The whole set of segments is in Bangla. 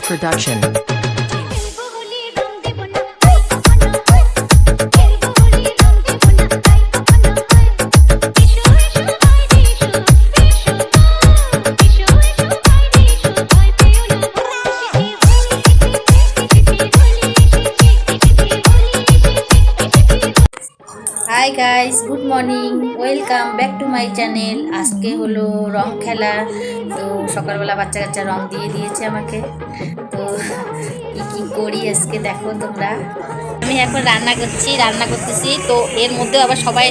Production. Hi guys good morning welcome back to my channel আজকে হলো রং খেলা। তো সকালবেলা বাচ্চা কাচ্চা রং দিয়ে দিয়েছে আমাকে। তো কি কি করি আজকে দেখো তোমরা। আমি এখন রান্না করছি, রান্না করতেছি। তো এর মধ্যে আবার সবাই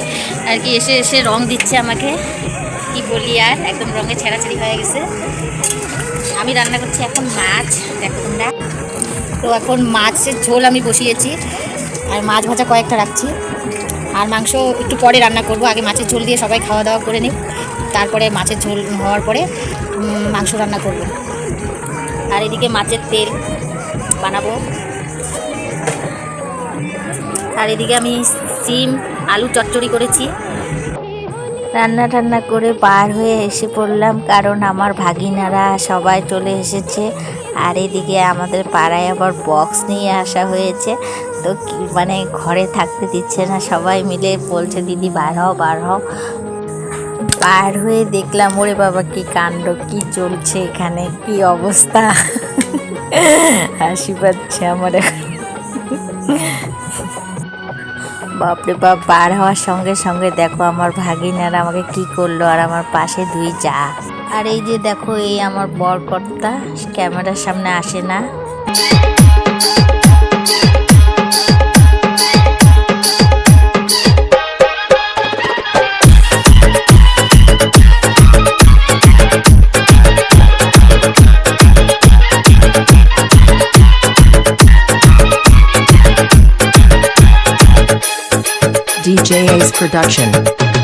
আর কি এসে এসে রং দিচ্ছে আমাকে। কি বলি আর, একদম রঙে ছেঁড়াছেড়ি হয়ে গেছে। আমি রান্না করছি এখন মাছ, দেখো তোমরা। তো এখন মাছের ঝোল আমি বসিয়েছি। আর মাছ ভাজা কয়েকটা রাখছি। আর মাংস একটু পরে রান্না করব। আগে মাছের ঝোল দিয়ে সবাই খাওয়া দাওয়া করে নিই তারপরে মাছের ঝোল হওয়ার পরে মাংস রান্না করব। আর এদিকে মাছের তেল বানাবো। আর এদিকে আমি সিম, আলু চচ্চড়ি করেছি। রান্না টান্না করে পার হয়ে এসে পড়লাম, কারণ আমার ভাগিনারা সবাই চলে এসেছে। আর এদিকে আমাদের পাড়ায় আবার বক্স নিয়ে আসা হয়েছে। তো কি- মানে ঘরে থাকতে দিচ্ছে না, সবাই মিলে বলছে, দিদি, বার হও বার হও। পার হয়ে দেখলাম, ওরে বাবা, কি কাণ্ড, কি চলছে এখানে? কি অবস্থা? হাসি পাচ্ছে আমার। বাপরে বাপ, বার হওয়ার সঙ্গে সঙ্গে দেখো আমার ভাগিনারা আমাকে কি করল আর আমার পাশে দুই যা। আর এই যে দেখো, এই আমার বরকর্তা, ক্যামেরার সামনে আসে না। DJ Ace Production.